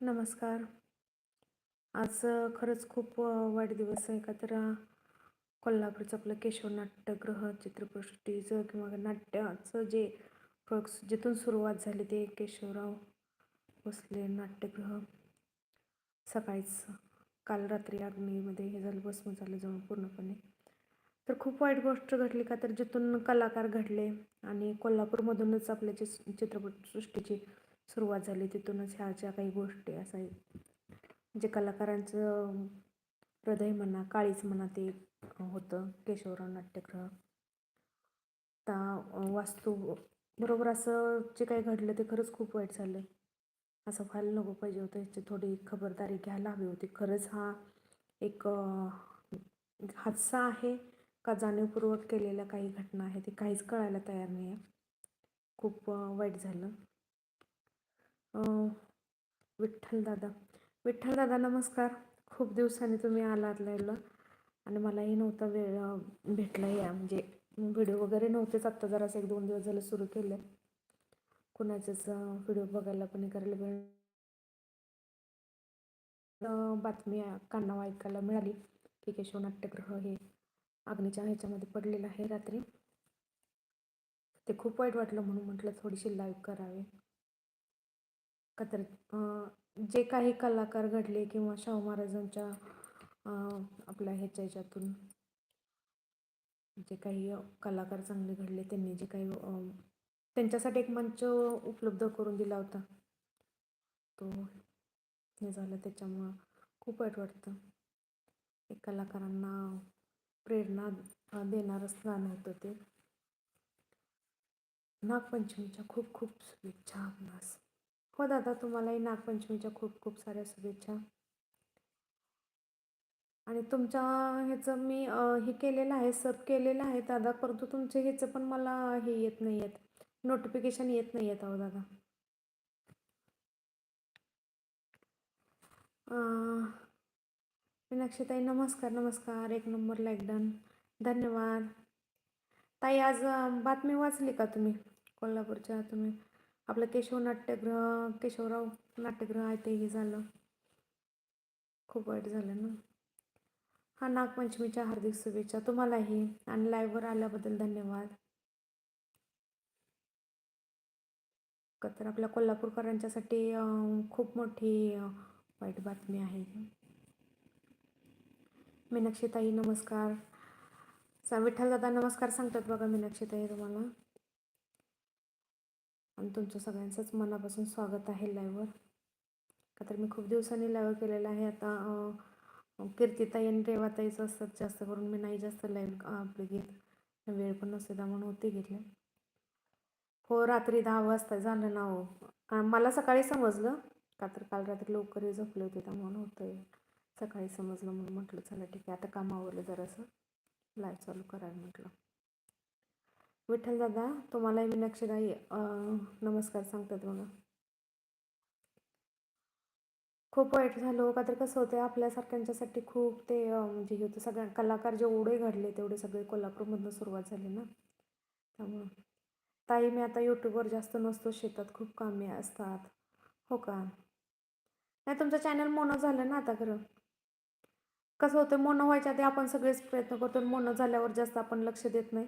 नमस्कार. आज खरंच खूप अ, वाईट दिवस आहे का तर कोल्हापूरचं आपलं केशव नाट्यगृह चित्रपटसृष्टीचं किंवा नाट्याचं जे प्रोक्स जिथून सुरुवात झाली ते केशवराव भोसले नाट्यगृह सकाळीच. काल रात्री अग्नीमध्ये हे झालं भस्म झालं जवळ पूर्णपणे. तर खूप वाईट गोष्ट घडली का तर जिथून कलाकार घडले आणि कोल्हापूरमधूनच आपल्या जे चित्रपटसृष्टीची सुरुवात झाली तिथूनच ह्या ज्या काही गोष्टी असा जे कलाकारांचं हृदय म्हणा काळीच म्हणा ते होतं केशवराव नाट्यगृह ता वास्तू बरोबर असं जे काही घडलं ते खरंच खूप वाईट झालं. असं व्हायला नको पाहिजे होतं. याची थोडी खबरदारी घ्यायला हवी होती. खरंच हा एक हादसा आहे का जाणीवपूर्वक केलेल्या काही घटना आहे ते काहीच कळायला तयार नाही आहे खूप वाईट झालं. विठ्ठल दादा. विठ्ठल दादा नमस्कार. खूप दिवसांनी तुम्ही आलात लाईव्हला आणि मलाही नव्हता वेळ भेटला या. म्हणजे व्हिडिओ वगैरे नव्हतेच. आत्ता जरासं एक दोन दिवस झालं सुरू केलं कुणाचंच व्हिडिओ बघायला पण हे करायला वेळ बातमी कानावर ऐकायला मिळाली. की केशव नाट्यग्रह हे अग्नीच्या ह्याच्यामध्ये पडलेलं आहे रात्री. ते खूप वाईट वाटलं म्हणून म्हटलं थोडीशी लाईव्ह करावे. का तर जे काही कलाकार घडले किंवा शाहू महाराजांच्या आपल्या ह्याच्या ह्याच्यातून जे काही कलाकार चांगले घडले त्यांनी जे काही त्यांच्यासाठी एक मंच उपलब्ध करून दिला होता. तो हे झालं त्याच्यामुळं खूप वाईट वाटतं. एक कलाकारांना प्रेरणा देणारच गाणं होतं ते. नागपंचमीच्या खूप खूप शुभेच्छा आपणास हो दादा तुम्हालाही नागपंचमीच्या खूप खूप साऱ्या शुभेच्छा. आणि तुमच्या ह्याचं मी हे केलेलं आहे सब केलेलं आहे दादा परंतु तुमचे ह्याचं पण मला हे येत नाही आहेत. नोटिफिकेशन येत नाही आहेत अहो दादा. मीनाक्षीताई नमस्कार नमस्कार. एक नंबर लाईक डन धन्यवाद. ताई आज बातमी वाचली का तुम्ही? कोल्हापूरच्या तुम्ही. आपलं केशव नाट्यगृह केशवराव नाट्यगृह आहे ते हे झालं. खूप वाईट झालं ना. हा नागपंचमीच्या हार्दिक शुभेच्छा तुम्हालाही. आणि लाईव्हवर आल्याबद्दल धन्यवाद. तर आपल्या कोल्हापूरकरांच्यासाठी खूप मोठी वाईट बातमी आहे. मीनाक्षीताई नमस्कार. सा विठ्ठलदादा नमस्कार सांगतात बघा मीनाक्षीताई तुम्हाला. आणि तुमचं सगळ्यांचंच मनापासून स्वागत आहे लाईव्हवर का तर मी खूप दिवसांनी लाईव्ह केलेलं आहे. आता कीर्तिताई आणि रेवाताईचं असतात जास्त करून. मी नाही जास्त लाईव्ह आपली घेत. वेळ पण नसते त्यामुळे होते घेतले. हो रात्री दहा वाजता झालं ना हो. मला सकाळी समजलं का तर काल रात्री लवकर झोपले होते त्यामुळं होतं सकाळी समजलं म्हणून म्हटलं चला ठीक आहे आता कामावरलं जरासं. लाईव्ह चालू करायला म्हटलं. विठ्ठल दादा तुम्हालाही मीनाक्षीताई नमस्कार सांगतात बघा. खूप वाईट झालं हो, का तर कसं होतं आपल्यासारख्यांच्यासाठी खूप ते म्हणजे हे होतं सगळ्या कलाकार जेवढे घडले तेवढे सगळे कोल्हापूरमधनं सुरुवात झाली ना. त्यामुळं. ताई मी आता यूट्यूबवर जास्त नसतो शेतात खूप कामे असतात. हो का? नाही तुमचं चॅनल मोनो झालं ना आता खरं? कसं होतं मोनो व्हायच्या आधी आपण सगळेच प्रयत्न करतो मोनो झाल्यावर जास्त आपण लक्ष देत नाही.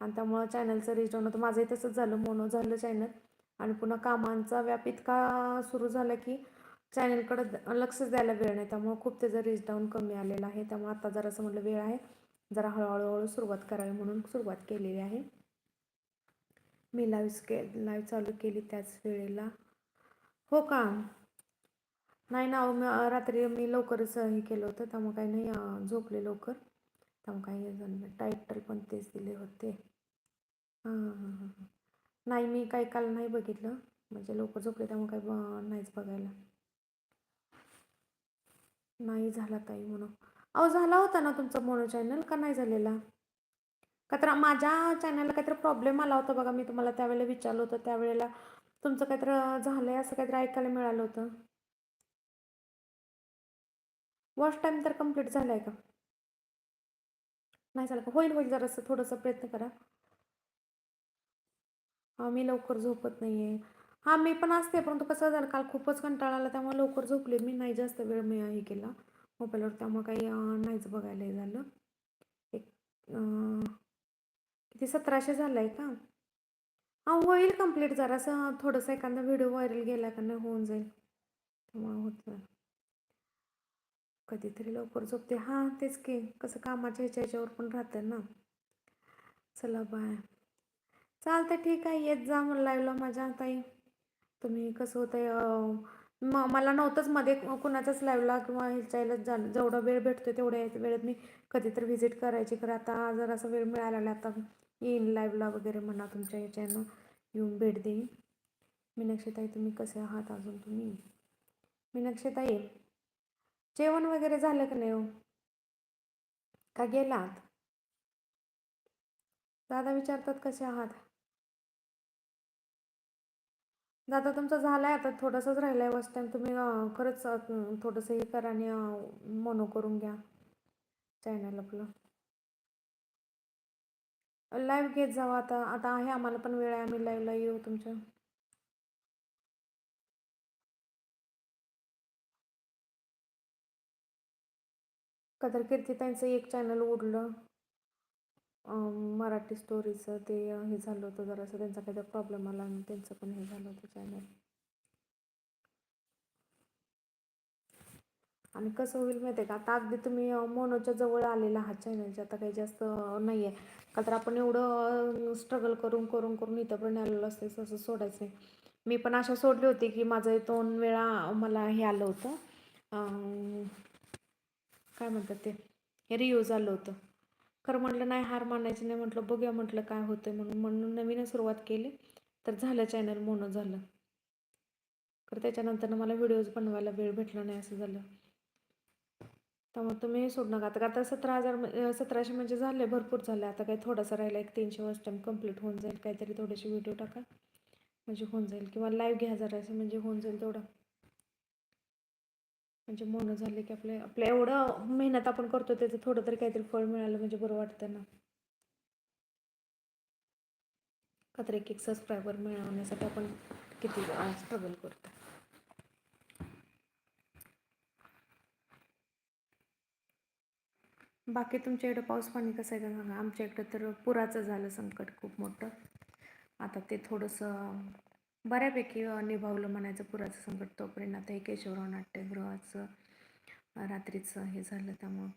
आणि त्यामुळं चॅनलचं रीच होणं होतं. माझंही तसंच झालं मोनो झालं चॅनल आणि पुन्हा कामांचा व्याप इतका सुरू झाला की चॅनलकडं लक्षच द्यायला वेळ नाही. त्यामुळं खूप त्याचं रीच डाऊन कमी आलेलं आहे. त्यामुळे आता जरा असं म्हटलं वेळ आहे. जरा हळूहळू हळू सुरुवात करावी म्हणून सुरुवात केलेली आहे. मी लाईव्ह के लाईव्ह चालू केली त्याच वेळेला. हो का? नाही ना मी रात्री मी लवकरच हे केलं होतं त्यामुळे काही नाही झोपले लवकर. त्यामुळे काही झालं टायटल पण तेच दिले होते. हां हां हां हां. नाही मी काही काल नाही बघितलं. म्हणजे लवकर झोपले त्यामुळे काही नाहीच बघायला. नाही झाला ताई म्हणून. अहो झाला होता ना तुमचा मोनो चॅनल का नाही झालेला? का तर माझ्या चॅनलला काहीतरी प्रॉब्लेम आला होता बघा मी तुम्हाला त्यावेळेला विचारलं होतं. त्यावेळेला तुमचं काहीतरी झालं आहे असं काहीतरी ऐकायला मिळालं होतं. वॉश टाईम तर कंप्लीट झाला आहे का? नाही झालं का? होईल होईल जरासं थोडंसं प्रयत्न करा. मी लवकर झोपत नाही आहे हां मी पण असते परंतु कसं झालं काल खूपच कंटाळा आला त्यामुळे लवकर झोपले मी. नाही जास्त वेळ मी हे केला मोबाईलवर त्यामुळे काही नाहीच बघायला हे झालं. एक किती सतराशे झालं आहे का? हां होईल कंप्लीट जरासं. थोडंसं एखादा व्हिडिओ व्हायरल गेला का नाही होऊन जाईल. त्यामुळे होतं कधीतरी लवकर झोपते. हां तेच की. कसं कामाच्या ह्याच्या ह्याच्यावर पण राहतं ना. चला बाय चालतं ठीक आहे. येत जा मग लाईव्हला माझ्या ताई तुम्ही कसं होतंय म मला नव्हतंच मध्ये कुणाच्याच लाईव्हला किंवा ह्याच्याला जा जेवढा वेळ भेटतो तेवढ्या वेळेत मी कधीतरी व्हिजिट करायची. खरं आता जर असं वेळ मिळाला आता. येईन लाईव्हला वगैरे म्हणा तुमच्या याच्यानं येऊन भेट देईन. मीनाक्षीताई तुम्ही कसे आहात अजून तुम्ही? मीनाक्षीताई जेवण वगैरे झालं का नाही हो? का गेलात? दादा विचारतात कसे आहात? दादा तुमचं झालं आहे आता थोडंसंच राहिलं आहे वस्ट टाईम तुम्ही खरंच थोडंसं हे करा आणि मोनो करून घ्या. चॅनल आपलं. लाईव्ह घेत जावं आता. आता आहे आम्हाला पण वेळ आहे. आम्ही लाईव्हला येऊ तुमच्या. कदर कीर्तिताईंचं एक चॅनल उडलं. मराठी स्टोरीचं ते हे झालं होतं. जरासं त्यांचा काहीतरी प्रॉब्लेम आला आणि त्यांचं पण हे झालं होतं चॅनल आणि कसं होईल माहिती आहे का? आता अगदी तुम्ही मोनोच्या जवळ आलेला आहात चॅनलच्या आता काही जास्त नाही आहे का तर आपण एवढं स्ट्रगल करून करून करून इथंपर्यंत आलेलो असते तसं सोडायचं आहे मी पण अशा सोडली होती की माझं दोन वेळा मला हे आलं होतं. काय म्हणतात ते? हे रियूज आलं होतं. खरं म्हटलं नाही हार मानायची नाही म्हटलं बघूया म्हटलं काय होतं म्हणून. म्हणून नवीनच सुरुवात केली तर झालं चॅनल मोनो झालं. तर त्याच्यानंतर मला व्हिडिओज बनवायला वेळ भेटला नाही असं झालं. त्यामुळे तुम्ही सोडू नका. आता आता सतरा हजार सतराशे म्हणजे झाले भरपूर झाले. आता काही थोडासा राहिला एक तीनशे वर्ष टाईम कंप्लीट होऊन जाईल. काहीतरी थोडेसे व्हिडिओ टाका. म्हणजे होऊन जाईल. किंवा लाईव्ह घ्या जरा असं म्हणजे होऊन जाईल तेवढं. म्हणजे मोनो झाले की आपले आपलं एवढं मेहनत आपण करतो त्याचं थोडं तरी काहीतरी फळ मिळालं म्हणजे बरं वाटतं ना. का तर एक एक सबस्क्रायबर मिळवण्यासाठी आपण किती स्ट्रगल करतो. बाकी तुमच्या इकडं पाऊस पाणी कसं आहे का? सांगा. आमच्या इकडं तर पुराचं झालं संकट खूप मोठं. आता ते थोडंसं बऱ्यापैकी निभावलं म्हणायचं पुराचं संकट तोपर्यंत. आता हे केशवराव नाट्यगृहाचं रात्रीचं हे झालं त्यामुळं.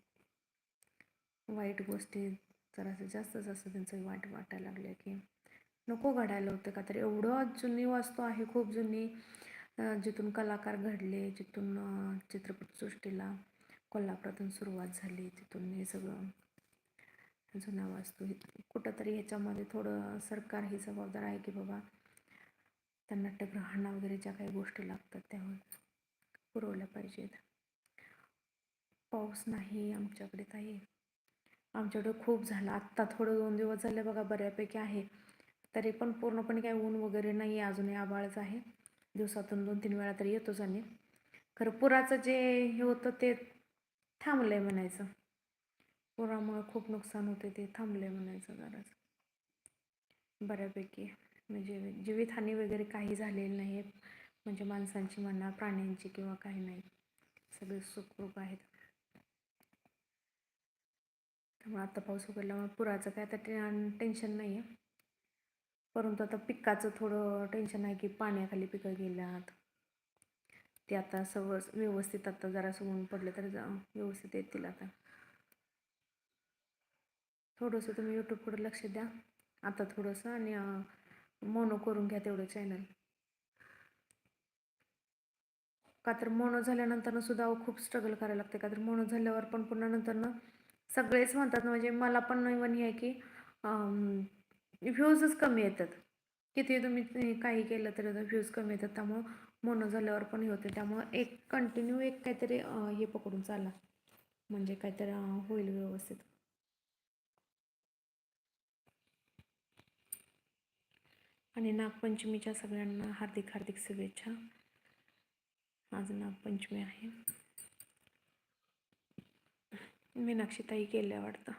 वाईट गोष्टी जरासं जास्त जास्त त्यांचं वाईट वाटायला लागले की नको घडायला होतं का? तर एवढं जुनी वास्तू आहे खूप जुनी जिथून कलाकार घडले जिथून चित्रपटसृष्टीला कोल्हापुरातून सुरुवात झाली. तिथून हे सगळं जुन्या वास्तू हे कुठंतरी ह्याच्यामध्ये थोडं सरकार ही जबाबदार आहे की बाबा त्यांना नाट्यगृहांना वगैरे ज्या काही गोष्टी लागतात त्या पुरवल्या पाहिजेत. पाऊस नाही आमच्याकडे ताई. आमच्याकडे खूप झाला. आत्ता थोडं दोन दिवस झाले बघा बऱ्यापैकी आहे. तरी पण पूर्णपणे काही ऊन वगैरे नाही आहे अजूनही आभाळच आहे. दिवसातून दोन तीन वेळा तरी येतोच आणि खरं पुराचं जे हे होतं ते थांबलं आहे म्हणायचं. पुरामुळं खूप नुकसान होते ते थांबले म्हणायचं जराच बऱ्यापैकी. म्हणजे जीवितहानी वगैरे काही झालेली नाही आहे म्हणजे माणसांची म्हणा प्राण्यांची किंवा काही नाही. सगळे सुखरूप आहेत. त्यामुळे आता पाऊस उघडल्यामुळे पुराचं काय आता टे टेन्शन नाही आहे परंतु आता पिकाचं थोडं टेन्शन आहे की पाण्याखाली पिकं गेल्यात. ते आता सगळं व्यवस्थित आता जरा ऊन पडलं तर जा व्यवस्थित येतील आता. थोडंसं तुम्ही यूट्यूबकडे लक्ष द्या. आता थोडंसं आणि मोनो करून घ्या तेवढं चॅनल का तर मोनो झाल्यानंतरनं सुद्धा खूप स्ट्रगल करायला लागते. का तर मोनो झाल्यावर पण पुन्हा नंतरनं सगळेच म्हणतात ना म्हणजे मला पण इवन हे आहे की व्ह्यूजच कमी येतात. किती तुम्ही काही केलं तरी व्ह्यूज कमी येतात. त्यामुळं मोनो झाल्यावर पण हे होते. त्यामुळं एक कंटिन्यू एक काहीतरी हे पकडून चाला. म्हणजे काहीतरी होईल व्यवस्थित. आणि नागपंचमीच्या सगळ्यांना हार्दिक हार्दिक शुभेच्छा. आज नागपंचमी आहे. मीनाक्षीताई केल्या वाटतं.